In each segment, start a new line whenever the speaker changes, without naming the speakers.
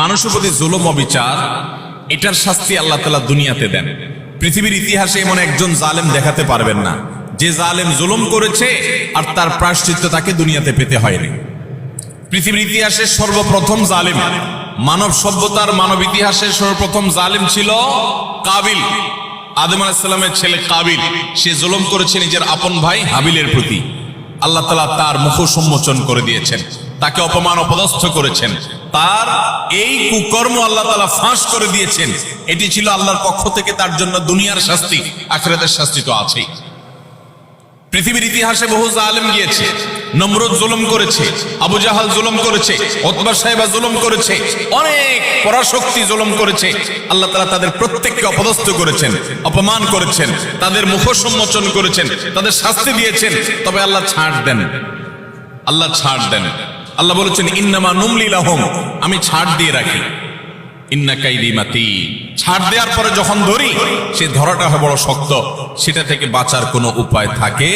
মানুষের প্রতি জুলুম, অবিচার, এটার শাস্তি আল্লাহ তালা দুনিয়াতে দেন। পৃথিবীর ইতিহাসে এমন একজন জালেম দেখাতে পারবেন না। যে জালেম জুলুম করেছে আর তার প্রায়শ্চিত্ত তাকে দুনিয়াতে পেতে হয়নি। পৃথিবীর ইতিহাসে সর্বপ্রথম জালেম, মানব সভ্যতার মানব ইতিহাসের সর্বপ্রথম জালেম ছিল কাবিল। আদম আলাহিসাল্লামের ছেলে কাবিল। সে জুলুম করেছে নিজের আপন ভাই হাবিলের প্রতি। আল্লাহ তালা তার মুখ সম্মোচন করে দিয়েছেন। তাকে অপমান অপদস্থ করেছেন। তার এই কুকর্ম আল্লাহ তালা ফাঁস করে দিয়েছেন। এটি ছিল আল্লাহর পক্ষ থেকে তার জন্য দুনিয়ার শাস্তি, আখরাতের শাস্তি তো আছেই। পৃথিবীর ইতিহাসে বহু জালেম গিয়েছে, নমরুদ জুলুম করেছে, আবু জাহাল জুলুম করেছে, ওতবা সাহেবা জুলুম করেছে, অনেক পরাশক্তি জুলুম করেছে। আল্লাহ তালা তাদের প্রত্যেককে অপদস্থ করেছেন, অপমান করেছেন, তাদের মুখ সম্মোচন করেছেন, তাদের শাস্তি দিয়েছেন, তবে আল্লাহ ছাড় দেন। আল্লাহ ছাড় দেন। আল্লাহ বলেছেন, ইন্নামা নুমলি লাহম। আমি ছাড় দিয়ে রাখি। ইন্না কাইদি মাতি। ছাড় দেওয়ার পরে যখন ধরি, সে ধরাটা হয় বড় শক্ত। সেটা থেকে বাঁচার কোনো উপায় থাকে?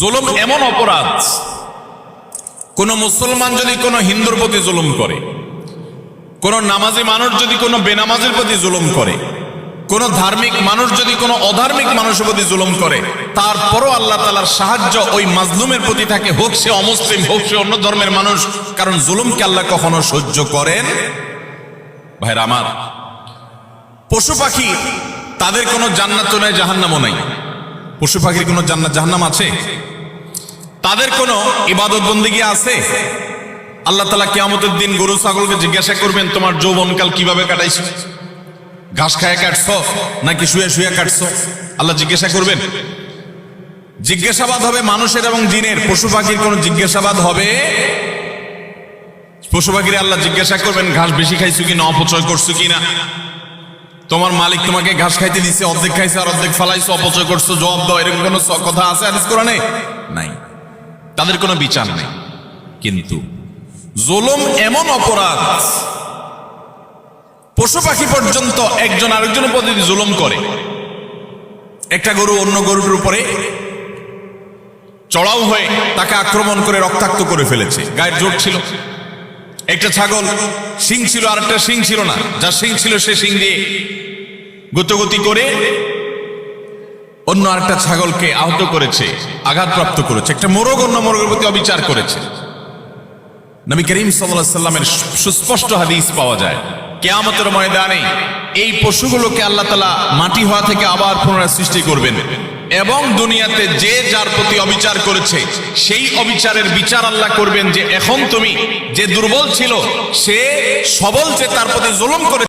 জুলুম এমন অপরাধ, কোন মুসলমান যদি কোনো হিন্দুর প্রতি জুলুম করে, কোন নামাজি মানুষ যদি কোনো বেনামাজের প্রতি জুলুম করে, কোন ধার্মিক মানুষ যদি কোনো অধার্মিক মানুষের প্রতি জুলুম করে তারপরও আল্লাহ তালার সাহায্য ওই মাজলুমের প্রতি থাকে, হোক সে অমুসলিম, হোক সে অন্য ধর্মের মানুষ। কারণ জুলুমকে আল্লাহ কখনো সহ্য করেন? ভাইরা আমার, পশু পাখি তাদের কোনো জান্নাত নাই, জাহান্নামও নাই। পশু পাখির কোনো জান্নাত, জাহান্নাম আছে? তাদের কোনো ইবাদত বন্দিগি আছে? আল্লাহ তালা কিয়ামতের দিন গরু, ছাগলকে জিজ্ঞাসা করবেন, তোমার যৌবনকাল কীভাবে কাটাইছো? ঘাস খায় কাটছো নাকি শুয়ে শুয়ে কাটছো? আল্লাহ জিজ্ঞাসা করবেন জিজ্ঞাসাবাদ হবে মানুষের এবং জিনের। পশু পাখির কোনো জিজ্ঞাসাবাদ হবে? পশু পাখির আল্লাহ জিজ্ঞাসা করবেন, ঘাস বেশি খাইছো কি না অপচয় করছ কিনা? তোমার মালিক তোমাকে ঘাস খাইতে দিছে, অর্ধেক খাইছে আর অর্ধেক ফালাইছো, অপচয় করছ, জবাব দাও, এরকম কোনো কথা আছে আদিস কোরআনে? নাই। তাদের কোনো বিচার নেই। কিন্তু জুলুম এমন অপরাধ, পশু পাখি পর্যন্ত একজন আরেকজনের প্রতি জুলুম করে, একটা গরু অন্য গরুর উপরে চড়াও হয়ে তাকে আক্রমণ করে রক্তাক্ত করে ফেলেছে। গায়ের জোর ছিল। একটা ছাগল শিং ছিল আর একটা শিং ছিল না। যার শিং ছিল সে শিং দিয়ে গতগতি করে অন্য আরেকটা ছাগলকে আহত করেছে, আঘাতপ্রাপ্ত করেছে। একটা মোরগ অন্য মোরগের প্রতি অবিচার করেছে। নবী করিম সাল্লামের সুস্পষ্ট হাদিস পাওয়া যায়। কেয়ামতের ময়দানে এই পশুগুলোকে আল্লাহ তালা মাটি হওয়া থেকে আবার পুনরায় সৃষ্টি করবেন। এবং দুনিয়াতে যে যার প্রতি অবিচার করেছে, সেই অবিচারের বিচার আল্লাহ করবেন যে এখন তুমি যে দুর্বল ছিল, সে সবল যে তার প্রতি জুলুম করে